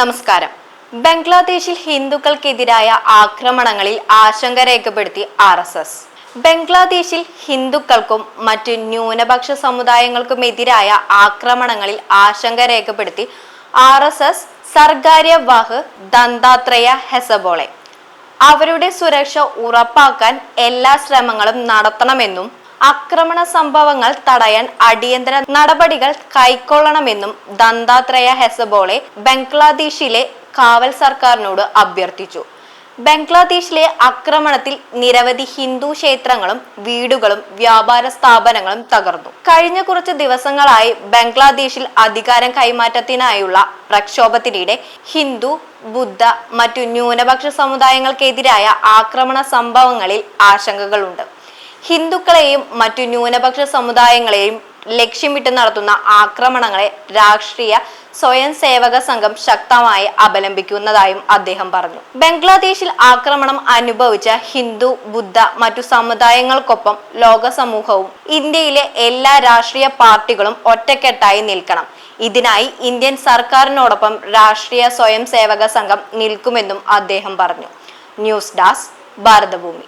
നമസ്കാരം. ബംഗ്ലാദേശിൽ ഹിന്ദുക്കൾക്കെതിരായ ആക്രമണങ്ങളിൽ ആശങ്ക രേഖപ്പെടുത്തി ആർ എസ് എസ്. ബംഗ്ലാദേശിൽ ഹിന്ദുക്കൾക്കും മറ്റു ന്യൂനപക്ഷ സമുദായങ്ങൾക്കും എതിരായ ആക്രമണങ്ങളിൽ ആശങ്ക രേഖപ്പെടുത്തി R S S Sarkaryavah Dattatreya Hosabale. അവരുടെ സുരക്ഷ ഉറപ്പാക്കാൻ എല്ലാ ശ്രമങ്ങളും നടത്തണമെന്നും ആക്രമണ സംഭവങ്ങൾ തടയാൻ അടിയന്തര നടപടികൾ കൈക്കൊള്ളണമെന്നും ദന്താത്രയ ഹെസബോളെ ബംഗ്ലാദേശിലെ കാവൽ സർക്കാരിനോട് അഭ്യർത്ഥിച്ചു. ബംഗ്ലാദേശിലെ ആക്രമണത്തിൽ നിരവധി ഹിന്ദു ക്ഷേത്രങ്ങളും വീടുകളും വ്യാപാര സ്ഥാപനങ്ങളും തകർന്നു. കഴിഞ്ഞ കുറച്ച് ദിവസങ്ങളായി ബംഗ്ലാദേശിൽ അധികാരം കൈമാറ്റത്തിനായുള്ള പ്രക്ഷോഭത്തിനിടെ ഹിന്ദു ബുദ്ധ മറ്റു ന്യൂനപക്ഷ സമുദായങ്ങൾക്കെതിരായ ആക്രമണ സംഭവങ്ങളിൽ ആശങ്കകളുണ്ട്. ഹിന്ദുക്കളെയും മറ്റു ന്യൂനപക്ഷ സമുദായങ്ങളെയും ലക്ഷ്യമിട്ട് നടത്തുന്ന ആക്രമണങ്ങളെ രാഷ്ട്രീയ സ്വയം സേവക സംഘം ശക്തമായി അപലംബിക്കുന്നതായും അദ്ദേഹം പറഞ്ഞു. ബംഗ്ലാദേശിൽ ആക്രമണം അനുഭവിച്ച ഹിന്ദു ബുദ്ധ മറ്റു സമുദായങ്ങൾക്കൊപ്പം ലോക സമൂഹവും ഇന്ത്യയിലെ എല്ലാ രാഷ്ട്രീയ പാർട്ടികളും ഒറ്റക്കെട്ടായി നിൽക്കണം. ഇതിനായി ഇന്ത്യൻ സർക്കാരിനോടൊപ്പം രാഷ്ട്രീയ സ്വയം സേവക സംഘം നിൽക്കുമെന്നും അദ്ദേഹം പറഞ്ഞു. News desk Bharathabhoomi.